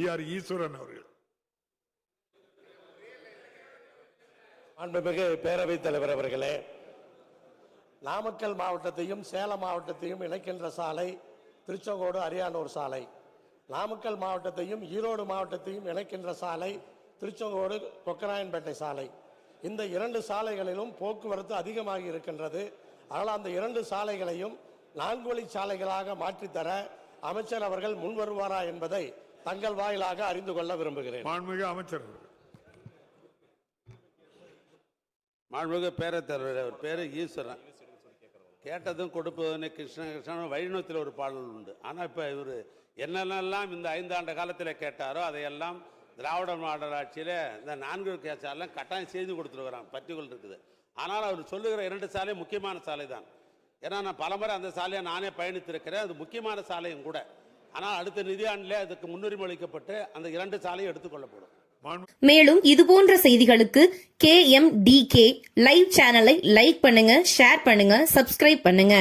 E R ஈஸ்வரன் அவர்கள். மாண்புமிகு பேரவைத் தலைவர் அவர்களே நாமக்கல் மாவட்டத்தையும் சேலம் மாவட்டத்தையும் இணைக்கின்ற சாலை திருச்செங்கோடு அரியானூர் சாலை. நாமக்கல் மாவட்டத்தையும் ஈரோடு மாவட்டத்தையும் இணைக்கின்ற சாலை திருச்செங்கோடு கொக்கராயன்பேட்டை சாலை. இந்த இரண்டு சாலைகளிலும் போக்குவரத்து அதிகமாகி இருக்கின்றது. அதனால் அந்த இரண்டு சாலைகளையும் நான்கு வழி சாலைகளாக மாற்றித்தர அமைச்சர் அவர்கள் முன் வருவாரா என்பதை தங்கள் வாயிலாக அறிந்து கொள்ள விரும்புகிறேன். மாண்புமிகு அமைச்சர். மாண்புமிகு பேரத்தலைவர் அவர் பேர் ஈஸ்வரன். கேட்டதும் கொடுப்பதுன்னு கிருஷ்ண கிருஷ்ணன் வைணவத்தில் ஒரு பாடல் உண்டு. ஆனால் இப்போ இவர் என்னென்னலாம் இந்த ஐந்தாண்டு காலத்தில் கேட்டாரோ அதையெல்லாம் திராவிட மாடல் ஆட்சியில் இந்த நான்கு கேசாலாம் கட்டாயம் செய்து கொடுத்துருக்குறாங்க பர்டிகுலர் இருக்குது. ஆனால் அவர் சொல்லுகிற இரண்டு சாலை முக்கியமான சாலை தான் ஏன்னா நான் பலமுறை அந்த சாலையை நானே பயணித்திருக்கிறேன் அது முக்கியமான சாலையும் கூட. ஆனால் அடுத்த நிதியாண்டிலே அதுக்கு முன்னுரிமை அளிக்கப்பட்டு அந்த இரண்டு சாலையும் எடுத்துக்கொள்ளப்படும். மேலும் இதுபோன்ற செய்திகளுக்கு K M D K live சேனலை லைக் பண்ணுங்க ஷேர் பண்ணுங்க சப்ஸ்கிரைப் பண்ணுங்க.